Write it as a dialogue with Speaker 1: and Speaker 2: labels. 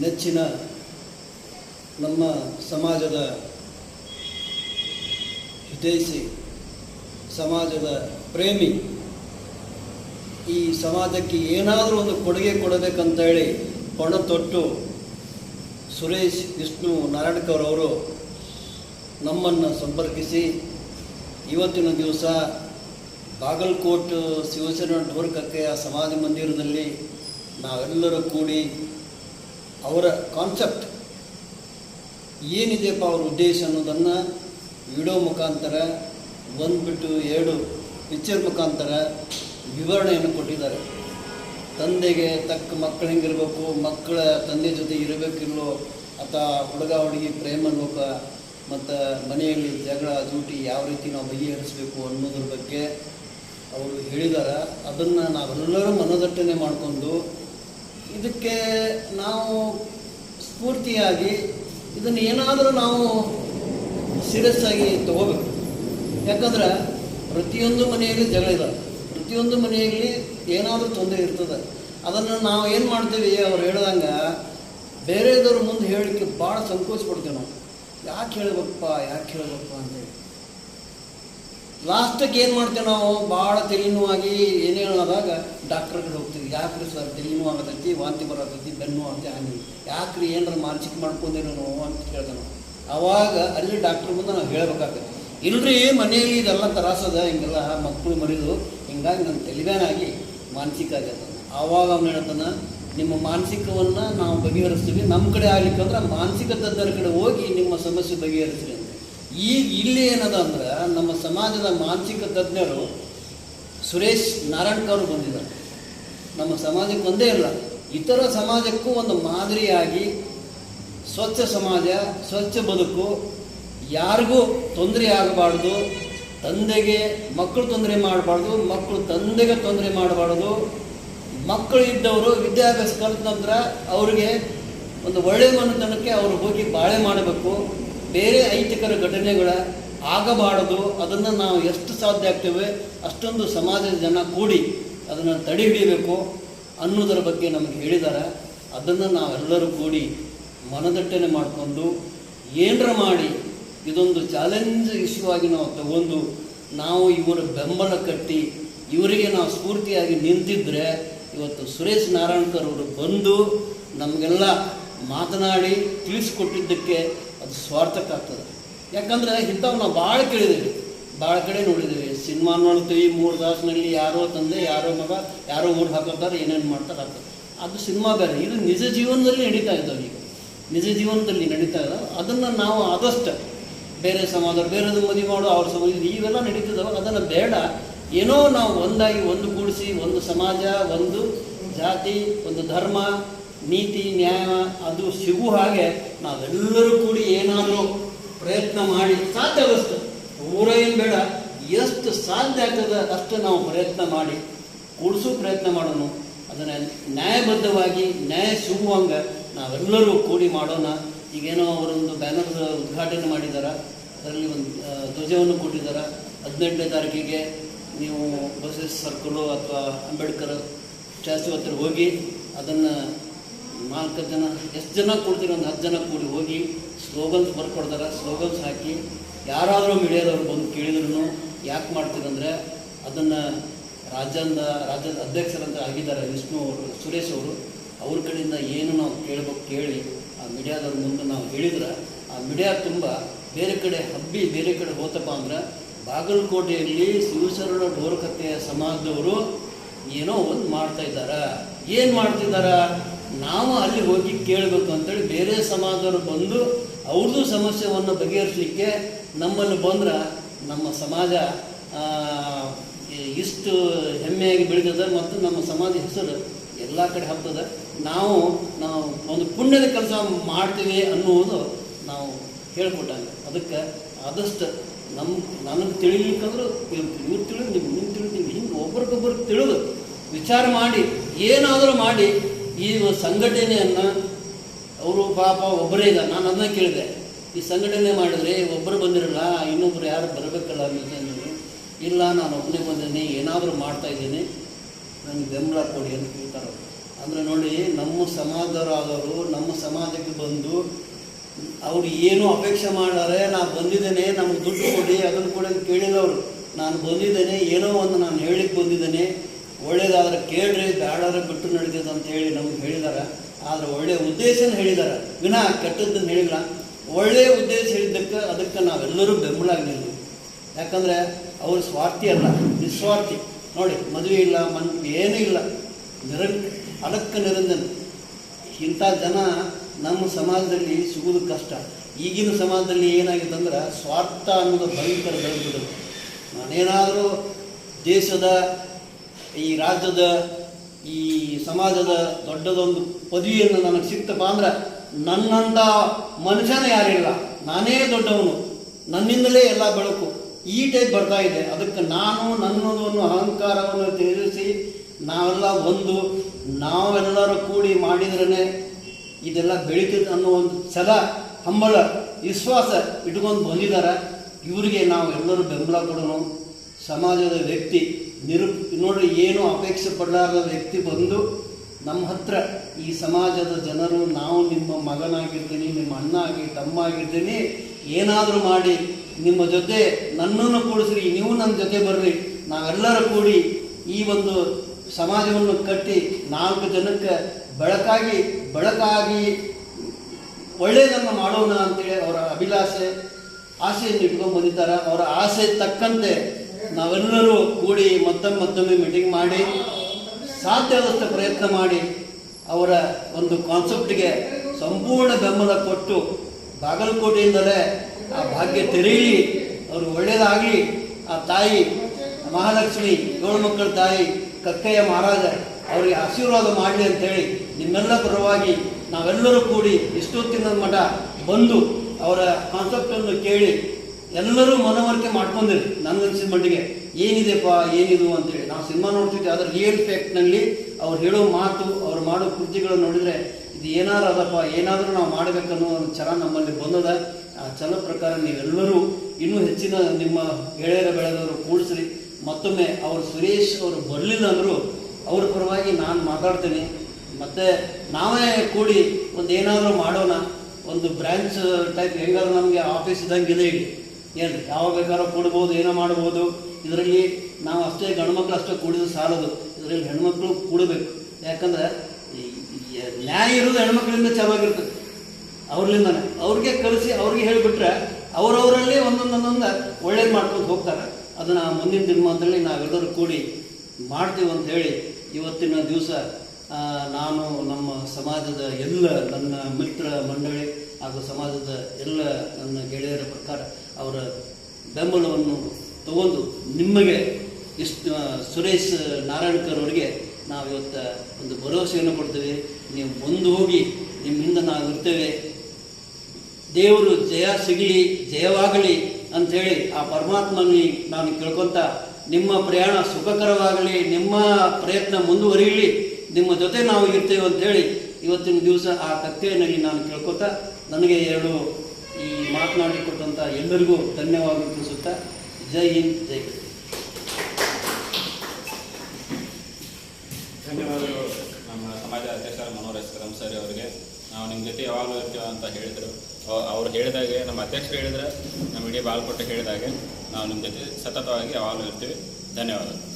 Speaker 1: ನೆಚ್ಚಿನ ನಮ್ಮ ಸಮಾಜದ ಹಿತೈಷಿ ಸಮಾಜದ ಪ್ರೇಮಿ ಈ ಸಮಾಜಕ್ಕೆ ಏನಾದರೂ ಒಂದು ಕೊಡುಗೆ ಕೊಡಬೇಕಂತ ಹೇಳಿ ಪಣ ತೊಟ್ಟು ಸುರೇಶ್ ವಿಷ್ಣು ನಾರಾಯಣಕರ್ ಅವರು ನಮ್ಮನ್ನು ಸಂಪರ್ಕಿಸಿ ಇವತ್ತಿನ ದಿವಸ ಬಾಗಲಕೋಟ್ ಶಿವಸೇನಾ ಡೋರ್ಕಕ್ಕೆಯ ಸಮಾಧಿ ಮಂದಿರದಲ್ಲಿ ನಾವೆಲ್ಲರೂ ಕೂಡಿ ಅವರ ಕಾನ್ಸೆಪ್ಟ್ ಏನಿದೆಯಪ್ಪ ಅವ್ರ ಉದ್ದೇಶ ಅನ್ನೋದನ್ನು ವಿಡಿಯೋ ಮುಖಾಂತರ ಒಂದು ಬಿಟ್ಟು ಎರಡು ಪಿಕ್ಚರ್ ಮುಖಾಂತರ ವಿವರಣೆಯನ್ನು ಕೊಟ್ಟಿದ್ದಾರೆ. ತಂದೆಗೆ ತಕ್ಕ ಮಕ್ಕಳು ಹೆಂಗಿರಬೇಕು, ಮಕ್ಕಳ ತಂದೆ ಜೊತೆ ಇರಬೇಕಿಲ್ಲೋ ಅಥವಾ ಹುಡುಗ ಹುಡುಗಿ ಪ್ರೇಮ ಲೋಕ ಮತ್ತು ಮನೆಯಲ್ಲಿ ಜಗಳ, ಜೂಟಿ ಯಾವ ರೀತಿ ನಾವು ಬಗೆಹರಿಸಬೇಕು ಅನ್ನೋದ್ರ ಬಗ್ಗೆ ಅವರು ಹೇಳಿದ್ದಾರೆ ಅದನ್ನು ನಾವೆಲ್ಲರೂ ಮನದಟ್ಟಣೆ ಮಾಡಿಕೊಂಡು ಇದಕ್ಕೆ ನಾವು ಸ್ಫೂರ್ತಿಯಾಗಿ ಇದನ್ನು ಏನಾದರೂ ನಾವು ಸೀರಿಯಸ್ ಆಗಿ ತಗೋಬೇಕು. ಯಾಕಂದ್ರೆ ಪ್ರತಿಯೊಂದು ಮನೆಯಲ್ಲಿ ಜಗಳ ಇದಾವೆ ಪ್ರತಿಯೊಂದು ಮನೆಯಲ್ಲಿ ಏನಾದರೂ ತೊಂದರೆ ಇರ್ತದೆ. ಅದನ್ನು ನಾವು ಏನು ಮಾಡ್ತೀವಿ? ಅವ್ರು ಹೇಳ್ದಂಗೆ ಬೇರೆದವ್ರ ಮುಂದೆ ಹೇಳಲಿಕ್ಕೆ ಭಾಳ ಸಂಕೋಚ ಪಡ್ತೀವಿ ನಾವು. ಯಾಕೆ ಹೇಳ್ಬೇಕಪ್ಪ? ಯಾಕೆ ಹೇಳ್ಬೇಕಪ್ಪ ಅಂತೇಳಿ ಲಾಸ್ಟಿಗೆ ಏನು ಮಾಡ್ತೇವೆ ನಾವು? ಭಾಳ ತಲೆನೋವಾಗಿ ಏನೇ ಹೇಳೋದಾಗ ಡಾಕ್ಟ್ರ್ ಕಡೆ ಹೋಗ್ತೀವಿ. ಯಾಕ್ರಿ ಸರ್? ತಲೆನೋವು ಆಗತೈತಿ, ವಾಂತಿ ಬರತೈತಿ, ಬೆನ್ನು ಅಂತ ಹಾನಿ ಯಾಕ್ರಿ ಏನಾರ ಮಾನಸಿಕ ಮಾಡ್ಕೊಂಡಿರೋ ನೋವು ಅಂತ ಕೇಳ್ದೆ ನಾವು. ಅವಾಗ ಅಲ್ಲಿ ಡಾಕ್ಟ್ರ್ ಮುಂದೆ ನಾವು ಹೇಳ್ಬೇಕಾಗ್ತದೆ ಇಲ್ರಿ, ಮನೆಯಲ್ಲಿ ಇದೆಲ್ಲ ತರಾಸದ, ಹಿಂಗೆಲ್ಲ ಮಕ್ಕಳು ಮರಿದು, ಹಿಂಗಾಗಿ ನನ್ನ ತಲೆಗಾನಾಗಿ ಮಾನಸಿಕ ಆಗ್ಯದ. ಆವಾಗ ಅವ್ನು ಹೇಳ್ತಾನೆ, ನಿಮ್ಮ ಮಾನಸಿಕವನ್ನು ನಾವು ಬಗೆಹರಿಸ್ತೀವಿ. ನಮ್ಮ ಕಡೆ ಆಗಲಿಕ್ಕೆ ಅಂದ್ರೆ ಮಾನಸಿಕ ತಜ್ಞರ ಕಡೆ ಹೋಗಿ ನಿಮ್ಮ ಸಮಸ್ಯೆ ಬಗೆಹರಿಸ್ರಿ ಈಗ ಇಲ್ಲಿ ಏನದ ಅಂದ್ರೆ ನಮ್ಮ ಸಮಾಜದ ಮಾನಸಿಕ ತಜ್ಞರು ಸುರೇಶ್ ನಾರಾಯಣ್ಕರ್ ಬಂದಿದ್ದಾರೆ. ನಮ್ಮ ಸಮಾಜಕ್ಕೆ ಒಂದೇ ಇಲ್ಲ ಇತರ ಸಮಾಜಕ್ಕೂ ಒಂದು ಮಾದರಿಯಾಗಿ ಸ್ವಚ್ಛ ಸಮಾಜ, ಸ್ವಚ್ಛ ಬದುಕು, ಯಾರಿಗೂ ತೊಂದರೆ ಆಗಬಾರ್ದು, ತಂದೆಗೆ ಮಕ್ಕಳು ತೊಂದರೆ ಮಾಡಬಾರ್ದು, ಮಕ್ಕಳು ತಂದೆಗೆ ತೊಂದರೆ ಮಾಡಬಾರ್ದು, ಮಕ್ಕಳು ಇದ್ದವರು ವಿದ್ಯಾಭ್ಯಾಸ ಕಲಿತ ನಂತರ ಅವರಿಗೆ ಒಂದು ಒಳ್ಳೆಯ ಮನೆತನಕ್ಕೆ ಅವರು ಹೋಗಿ ಬಾಳೆ ಮಾಡಬೇಕು. ಬೇರೆ ಐತಿಕರ ಘಟನೆಗಳ ಆಗಬಾರದು, ಅದನ್ನು ನಾವು ಎಷ್ಟು ಸಾಧ್ಯ ಆಗ್ತೇವೆ, ಅಷ್ಟೊಂದು ಸಮಾಜದ ಜನ ಕೂಡಿ ಅದನ್ನು ತಡೆ ಹಿಡಿಯಬೇಕು ಅನ್ನೋದರ ಬಗ್ಗೆ ನಮಗೆ ಹೇಳಿದ್ದಾರೆ. ಅದನ್ನು ನಾವೆಲ್ಲರೂ ಕೂಡಿ ಮನದಟ್ಟನೆ ಮಾಡಿಕೊಂಡು ಏನರ ಮಾಡಿ ಇದೊಂದು ಚಾಲೆಂಜ್ ಇಶ್ಯೂ ಆಗಿ ನಾವು ತಗೊಂಡು ನಾವು ಇವರ ಬೆಂಬಲ ಕಟ್ಟಿ ಇವರಿಗೆ ನಾವು ಸ್ಫೂರ್ತಿಯಾಗಿ ನಿಂತಿದ್ದರೆ ಇವತ್ತು ಸುರೇಶ್ ನಾರಾಯಣ್ಕರ್ ಅವರು ಬಂದು ನಮಗೆಲ್ಲ ಮಾತನಾಡಿ ತಿಳಿಸ್ಕೊಟ್ಟಿದ್ದಕ್ಕೆ ಅದು ಸ್ವಾರ್ಥಕ್ಕಾಗ್ತದೆ. ಯಾಕಂದ್ರೆ ಇಂಥವು ನಾವು ಭಾಳ ಕೇಳಿದ್ದೀವಿ. ಭಾಳ ಕಡೆ ನೋಡಿದ್ದೀವಿ. ಸಿನಿಮಾ ನೋಡ್ತೀವಿ ಮೂರು ತಾಸಿನಲ್ಲಿ ಯಾರೋ ತಂದೆ, ಯಾರೋ ಮಗ, ಯಾರೋ ಊರು ಹಾಕೋತಾರೆ, ಏನೇನು ಮಾಡ್ತಾರೆ ಆಗ್ತದೆ ಅದು ಸಿನಿಮಾ ಬೇರೆ. ಇದು ನಿಜ ಜೀವನದಲ್ಲಿ ನಡೀತಾ ಇದ್ದಾವೆ ಈಗ. ನಿಜ ಜೀವನದಲ್ಲಿ ನಡೀತಾ ಇದ್ದಾವೆ. ಅದನ್ನು ನಾವು ಆದಷ್ಟು ಬೇರೆ ಸಮಾಜ, ಬೇರೆದು ಮದುವೆ ಮಾಡೋ ಅವ್ರ ಸಮಾಜ, ಇವೆಲ್ಲ ನಡೀತಿದ್ದಾವೆ. ಅದನ್ನು ಬೇಡ. ಏನೋ ನಾವು ಒಂದಾಗಿ ಒಂದು ಕೂಡಿಸಿ, ಒಂದು ಸಮಾಜ, ಒಂದು ಜಾತಿ, ಒಂದು ಧರ್ಮ ನೀತಿ, ನ್ಯಾಯ, ಅದು ಸಿಗುವ ಹಾಗೆ ನಾವೆಲ್ಲರೂ ಕೂಡಿ ಏನಾದರೂ ಪ್ರಯತ್ನ ಮಾಡಿ ಸಾಧ್ಯವಸ್ತು ಊರ ಏನು ಬೇಡ, ಎಷ್ಟು ಸಾಧ್ಯ ಆಗ್ತದೆ ಅಷ್ಟು ನಾವು ಪ್ರಯತ್ನ ಮಾಡಿ, ಕೂಡಿಸೋ ಪ್ರಯತ್ನ ಮಾಡೋಣ. ಅದನ್ನು ನ್ಯಾಯಬದ್ಧವಾಗಿ, ನ್ಯಾಯ ಸಿಗುವಂಗೆ ನಾವೆಲ್ಲರೂ ಕೂಡಿ ಮಾಡೋಣ. ಈಗೇನೋ ಅವರೊಂದು ಬ್ಯಾನರ್ ಉದ್ಘಾಟನೆ ಮಾಡಿದ್ದಾರೆ ಅದರಲ್ಲಿ ಒಂದು ಧ್ವಜವನ್ನು ಕೊಟ್ಟಿದ್ದಾರೆ ಹದಿನೆಂಟನೇ ತಾರೀಕಿಗೆ ನೀವು ಬಸವೇಶ್ ಸರ್ಕಲು ಅಥವಾ ಅಂಬೇಡ್ಕರ್ ಸ್ಟ್ಯಾಚ್ಯೂ ಹತ್ರ ಹೋಗಿ ಅದನ್ನು ನಾಲ್ಕು ಜನ, ಎಷ್ಟು ಜನ ಕೊಡ್ತೀರೋ ಒಂದು ಹತ್ತು ಜನ ಕೂಡಿ ಹೋಗಿ ಸ್ಲೋಗನ್ಸ್ ಬರ್ಕೊಡ್ತಾರೆ, ಸ್ಲೋಗನ್ಸ್ ಹಾಕಿ ಯಾರಾದರೂ ಮೀಡಿಯಾದವ್ರು ಬಂದು ಕೇಳಿದ್ರು ಯಾಕೆ ಮಾಡ್ತೀರಂದ್ರೆ ಅದನ್ನು ರಾಜ್ಯದ ರಾಜ್ಯದ ಅಧ್ಯಕ್ಷರಂತ ಆಗಿದ್ದಾರೆ ವಿಷ್ಣು ಅವರು, ಸುರೇಶ್ ಅವರು. ಅವ್ರ ಕಡೆಯಿಂದ ಏನು ನಾವು ಕೇಳಬೇಕು ಕೇಳಿ ಆ ಮೀಡಿಯಾದವ್ರ ಮುಂದೆ ನಾವು ಹೇಳಿದ್ರೆ ಆ ಮೀಡಿಯಾ ತುಂಬ ಬೇರೆ ಕಡೆ ಹಬ್ಬಿ ಬೇರೆ ಕಡೆ ಹೋತಪ್ಪ ಅಂದ್ರೆ ಬಾಗಲಕೋಟೆಯಲ್ಲಿ ಶಿವಶರಣ ಡೋರಕತ್ತೆಯ ಸಮಾಜದವರು ಏನೋ ಒಂದು ಮಾಡ್ತಾ ಇದ್ದಾರ. ಏನು ಮಾಡ್ತಿದ್ದಾರ? ನಾವು ಅಲ್ಲಿ ಹೋಗಿ ಕೇಳಬೇಕು ಅಂತೇಳಿ ಬೇರೆ ಸಮಾಜದವರು ಬಂದು ಅವ್ರದ್ದು ಸಮಸ್ಯೆಯನ್ನು ಬಗೆಹರಿಸಲಿಕ್ಕೆ ನಮ್ಮಲ್ಲಿ ಬಂದ್ರೆ ನಮ್ಮ ಸಮಾಜ ಇಷ್ಟು ಹೆಮ್ಮೆಯಾಗಿ ಬೆಳೀತದೆ ಮತ್ತು ನಮ್ಮ ಸಮಾಜ ಹೆಸರು ಎಲ್ಲ ಕಡೆ ಹಬ್ಬದ ನಾವು ನಾವು ಒಂದು ಪುಣ್ಯದ ಕೆಲಸ ಮಾಡ್ತೀವಿ ಅನ್ನುವುದು ನಾವು ಹೇಳ್ಕೊಟ್ಟಂಗೆ. ಅದಕ್ಕೆ ಆದಷ್ಟು ನಮ್ಮ ನನಗೆ ತಿಳಿಲಿಕ್ಕಂದ್ರೆ ಇವ್ರು ತಿಳಿದು ನಿಮ್ಗೆ ನಿಮ್ಗೆ ತಿಳಿದು ನಿಮ್ಗೆ ಹಿಂಗೆ ಒಬ್ರಿಗೊಬ್ರು ತಿಳಿದು ವಿಚಾರ ಮಾಡಿ ಏನಾದರೂ ಮಾಡಿ ಈ ಸಂಘಟನೆಯನ್ನು ಅವರು ಪಾಪ ಒಬ್ಬರೇ ಇಲ್ಲ. ನಾನು ಅದನ್ನ ಕೇಳಿದೆ. ಈ ಸಂಘಟನೆ ಮಾಡಿದ್ರೆ ಒಬ್ಬರು ಬಂದಿರಲ್ಲ ಇನ್ನೊಬ್ಬರು ಯಾರು ಬರಬೇಕಲ್ಲ ಮ್ಯೂಸಿಯಮ್ನಲ್ಲಿ ಇಲ್ಲ, ನಾನು ಒಬ್ಬನೇ ಬಂದಿದ್ದೀನಿ, ಏನಾದರೂ ಮಾಡ್ತಾ ಇದ್ದೀನಿ. ನನಗೆ ಬೆಂಬಲ ಕೊಡಿ ಅಂತ ಕೇಳ್ತಾರೆ. ಅಂದರೆ ನೋಡಿ, ನಮ್ಮ ಸಮಾಜದವರಾದವರು, ನಮ್ಮ ಸಮಾಜಕ್ಕೆ ಬಂದು ಅವ್ರು ಏನು ಅಪೇಕ್ಷೆ ಮಾಡಾರೆ ನಾನು ಬಂದಿದ್ದೇನೆ, ನಮ್ಗೆ ದುಡ್ಡು ಕೊಡಿ, ಅದನ್ನು ಕೂಡ ಅವರು. ನಾನು ಬಂದಿದ್ದೇನೆ, ಏನೋ ಒಂದು ನಾನು ಹೇಳಿಕ್ಕೆ ಬಂದಿದ್ದೇನೆ. ಒಳ್ಳೇದಾದ್ರೆ ಕೇಳ್ರಿ ಬೇಡಾದ್ರೆ ಬಿಟ್ಟು ನಡೀತದೆ ಅಂತ ಹೇಳಿ ನಮ್ಗೆ ಹೇಳಿದಾರೆ. ಆದರೆ ಒಳ್ಳೆಯ ಉದ್ದೇಶನ ಹೇಳಿದಾರೆ. ವಿನಾ ಕೆಟ್ಟದ್ದನ್ನು ಹೇಳಿಲ್ಲ. ಒಳ್ಳೆಯ ಉದ್ದೇಶ ಹೇಳಿದ್ದಕ್ಕೆ ಅದಕ್ಕೆ ನಾವೆಲ್ಲರೂ ಬೆಂಬಲ ನಿಲ್ಲು ಯಾಕಂದರೆ ಅವರು ಸ್ವಾರ್ಥಿ ಅಲ್ಲ, ನಿಸ್ವಾರ್ಥಿ. ನೋಡಿ, ಮದುವೆ ಇಲ್ಲ, ಮನ್, ಏನೂ ಇಲ್ಲ. ನಿರಂ ಅದಕ್ಕೆ ನಿರಂಜನ. ಇಂಥ ಜನ ನಮ್ಮ ಸಮಾಜದಲ್ಲಿ ಸಿಗೋದು ಕಷ್ಟ. ಈಗಿನ ಸಮಾಜದಲ್ಲಿ ಏನಾಗಿದೆ ಅಂದ್ರೆ ಸ್ವಾರ್ಥ ಅನ್ನೋದು ಭಯಂಕರ ಬೆಳೆದ್ಬಿಡುತ್ತೆ ನಾನೇನಾದರೂ ದೇಶದ ಈ ರಾಜ್ಯದ, ಈ ಸಮಾಜದ ದೊಡ್ಡದೊಂದು ಪದವಿಯನ್ನು ನನಗೆ ಸಿಕ್ತಪ್ಪ ಅಂದ್ರೆ ನನ್ನಂಥ ಮನುಷ್ಯನ ಯಾರಿಲ್ಲ ನಾನೇ ದೊಡ್ಡವನು. ನನ್ನಿಂದಲೇ ಎಲ್ಲ ಬೆಳಕು ಈ ಟೈಪ್ ಬರ್ತಾ ಇದೆ. ಅದಕ್ಕೆ ನಾನು ನನ್ನದನ್ನು ಅಹಂಕಾರವನ್ನು ತಿಳಿಸಿ ನಾವೆಲ್ಲ ಒಂದು, ನಾವೆಲ್ಲರೂ ಕೂಡಿ ಮಾಡಿದ್ರೇ ಇದೆಲ್ಲ ಬೆಳೀತದೆ ಅನ್ನೋ ಒಂದು ಸಲ ಹಂಬಳ ವಿಶ್ವಾಸ ಇಟ್ಕೊಂಡು ಬಂದಿದ್ದಾರೆ. ಇವರಿಗೆ ನಾವು ಎಲ್ಲರೂ ಬೆಂಬಲ ಕೊಡೋಣ. ಸಮಾಜದ ವ್ಯಕ್ತಿ ನಿರು ನೋಡ್ರಿ, ಏನು ಅಪೇಕ್ಷೆ ಪಡಲಾರದ ವ್ಯಕ್ತಿ ಬಂದು ನಮ್ಮ ಹತ್ರ, ಈ ಸಮಾಜದ ಜನರು, ನಾವು ನಿಮ್ಮ ಮಗನಾಗಿರ್ತೀನಿ, ನಿಮ್ಮ ಅಣ್ಣ ಆಗಿ ತಮ್ಮ ಆಗಿರ್ತೀನಿ ಏನಾದರೂ ಮಾಡಿ, ನಿಮ್ಮ ಜೊತೆ ನನ್ನನ್ನು ಕೂಡಿಸ್ರಿ, ನೀವು ನನ್ನ ಜೊತೆ ಬರ್ರಿ, ನಾವೆಲ್ಲರೂ ಕೂಡಿ ಈ ಒಂದು ಸಮಾಜವನ್ನು ಕಟ್ಟಿ ನಾಲ್ಕು ಜನಕ್ಕೆ ಬೆಳಕಾಗಿ ಬೆಳಕಾಗಿ ಒಳ್ಳೆಯದನ್ನು ಮಾಡೋಣ ಅಂತೇಳಿ ಅವರ ಅಭಿಲಾಷೆ, ಆಸೆಯನ್ನು ಇಟ್ಕೊಂಡು ಬಂದಿದ್ದಾರೆ. ಅವರ ಆಸೆ ತಕ್ಕಂತೆ ನಾವೆಲ್ಲರೂ ಕೂಡಿ ಮತ್ತೊಮ್ಮೆ ಮತ್ತೊಮ್ಮೆ ಮೀಟಿಂಗ್ ಮಾಡಿ ಸಾಧ್ಯವಾದಷ್ಟು ಪ್ರಯತ್ನ ಮಾಡಿ, ಅವರ ಒಂದು ಕಾನ್ಸೆಪ್ಟ್ಗೆ ಸಂಪೂರ್ಣ ಬೆಂಬಲ ಕೊಟ್ಟು ಬಾಗಲಕೋಟೆಯಿಂದಲೇ ಆ ಭಾಗ್ಯ ತೆರೆಯಲಿ, ಅವರು ಒಳ್ಳೆಯದಾಗಲಿ ಆ ತಾಯಿ ಮಹಾಲಕ್ಷ್ಮಿ, ಏಳು ಮಕ್ಕಳ ತಾಯಿ ಕಕ್ಕಯ್ಯ ಮಹಾರಾಜ, ಅವರಿಗೆ ಆಶೀರ್ವಾದ ಮಾಡಲಿ ಅಂತೇಳಿ ನಿಮ್ಮೆಲ್ಲ ಪರವಾಗಿ ನಾವೆಲ್ಲರೂ ಕೂಡಿ ಇಷ್ಟೊತ್ತಿನ ಮಠ ಬಂದು ಅವರ ಕಾನ್ಸೆಪ್ಟನ್ನು ಕೇಳಿ ಎಲ್ಲರೂ ಮನವರಿಕೆ ಮಾಡ್ಕೊಂಡಿರಿ ನನಗನ್ಸಿದ ಮಟ್ಟಿಗೆ. ಏನಿದೆಪ್ಪ, ಏನಿದು ಅಂತೇಳಿ. ನಾವು ಸಿನಿಮಾ ನೋಡ್ತಿದ್ವಿ ಅದರ ರಿಯಲ್ ಫ್ಯಾಕ್ಟ್ನಲ್ಲಿ ಅವ್ರು ಹೇಳೋ ಮಾತು, ಅವ್ರು ಮಾಡೋ ಕೃತಿಗಳನ್ನು ನೋಡಿದರೆ ಇದು ಏನಾರು ಅದಪ್ಪ, ಏನಾದರೂ ನಾವು ಮಾಡಬೇಕನ್ನೋ ಒಂದು ಛಲ ನಮ್ಮಲ್ಲಿ ಬಂದದ. ಆ ಛಲ ಪ್ರಕಾರ ನೀವೆಲ್ಲರೂ ಇನ್ನೂ ಹೆಚ್ಚಿನ ನಿಮ್ಮ ಗೆಳೆಯರ ಬೆಳೆದವರು ಕೂಡಿಸ್ರಿ. ಮತ್ತೊಮ್ಮೆ ಅವರು ಸುರೇಶ್ ಅವರು ಬರಲಿಲ್ಲ ಅಂದರೂ, ಅವ್ರ ಪರವಾಗಿ ನಾನು ಮಾತಾಡ್ತೀನಿ. ಮತ್ತು ನಾವೇ ಕೂಡಿ ಒಂದು ಏನಾದರೂ ಮಾಡೋಣ. ಒಂದು ಬ್ರ್ಯಾಂಚ್ ಟೈಪ್ ಹೆಂಗಾದ್ರೂ ನಮಗೆ ಆಫೀಸ್ ಇದ್ದಂಗೆ ಇದೆ ಏನು ಯಾವಾಗ ಬೇಕಾದ್ರೂ ಕೊಡ್ಬೋದು, ಏನೋ ಮಾಡ್ಬೋದು. ಇದರಲ್ಲಿ ನಾವು ಅಷ್ಟೇ ಗಂಡ್ಮಕ್ಳು ಅಷ್ಟೇ ಕೂಡಿದ್ರೆ ಸಾಲದು. ಇದರಲ್ಲಿ ಹೆಣ್ಮಕ್ಳು ಕೂಡಬೇಕು. ಯಾಕಂದ್ರೆ ನ್ಯಾಯ ಇರೋದು ಹೆಣ್ಮಕ್ಳಿಂದ ಚೆನ್ನಾಗಿರ್ತದೆ ಅವ್ರಲಿಂದನೇ. ಅವ್ರಿಗೆ ಕಲಿಸಿ ಅವ್ರಿಗೆ ಹೇಳಿಬಿಟ್ರೆ ಅವರವರಲ್ಲಿ ಒಂದೊಂದೊಂದೊಂದು ಒಳ್ಳೇದು ಮಾಡ್ಕೊಂಡು ಹೋಗ್ತಾರೆ. ಅದನ್ನು ಮುಂದಿನ ದಿನಮಾನದಲ್ಲಿ ನಾವೆಲ್ಲರೂ ಕೂಡಿ ಮಾಡ್ತೀವಿ ಅಂತ ಹೇಳಿ ಇವತ್ತಿನ ದಿವಸ ನಾನು, ನಮ್ಮ ಸಮಾಜದ ಎಲ್ಲ ನನ್ನ ಮಿತ್ರ ಮಂಡಳಿ ಹಾಗೂ ಸಮಾಜದ ಎಲ್ಲ ನನ್ನ ಗೆಳೆಯರ ಪ್ರಕಾರ ಅವರ ಬೆಂಬಲವನ್ನು ತಗೊಂಡು ನಿಮಗೆ ಇಷ್ಟು ಸುರೇಶ್ ನಾರಾಯಣಕರ್ ಅವರಿಗೆ ನಾವು ಇವತ್ತು ಒಂದು ಭರವಸೆಯನ್ನು ಕೊಡ್ತೇವೆ. ನೀವು ಮುಂದೆ ಹೋಗಿ ನಿಮ್ಮಿಂದ ನಾವು ಇರ್ತೇವೆ ದೇವರು ಜಯ ಸಿಗಲಿ, ಜಯವಾಗಲಿ ಅಂಥೇಳಿ ಆ ಪರಮಾತ್ಮನಿ ನಾನು ಕೇಳ್ಕೊತ ನಿಮ್ಮ ಪ್ರಯಾಣ ಸುಖಕರವಾಗಲಿ, ನಿಮ್ಮ ಪ್ರಯತ್ನ ಮುಂದುವರಿಯಲಿ, ನಿಮ್ಮ ಜೊತೆ ನಾವು ಇರ್ತೇವೆ ಅಂಥೇಳಿ ಇವತ್ತಿನ ದಿವಸ ಆ ಕಥೆಯಲ್ಲಿ ನಾನು ಕೇಳ್ಕೊತ ನನಗೆ ಎರಡು ಈ ಮಾತನಾಡಿ ಕೊಟ್ಟಂಥ ಎಲ್ಲರಿಗೂ ಧನ್ಯವಾದ ತಿಳಿಸುತ್ತಾ ಜೈ ಹಿಂದ್, ಜೈ
Speaker 2: ಧನ್ಯವಾದಗಳು ನಮ್ಮ ಸಮಾಜ ಅಧ್ಯಕ್ಷರ ಮನೋಹರ್ ಕದಂ ಸರ್ ಅವರಿಗೆ. ನಾವು ನಿಮ್ಮ ಜೊತೆ ಯಾವಾಗಲೂ ಇರ್ತೀವ ಅಂತ ಹೇಳಿದರು. ಅವ್- ಅವ್ರು ಹೇಳಿದಾಗೆ, ನಮ್ಮ ಅಧ್ಯಕ್ಷರು ಹೇಳಿದ್ರೆ ನಮ್ಮ ಇಡೀ ಬಾಲ್ಕೋಟೆ ಹೇಳಿದಾಗೆ ನಾವು ನಿಮ್ಮ ಜೊತೆ ಸತತವಾಗಿ ಯಾವಾಗಲೂ ಇರ್ತೀವಿ. ಧನ್ಯವಾದಗಳು.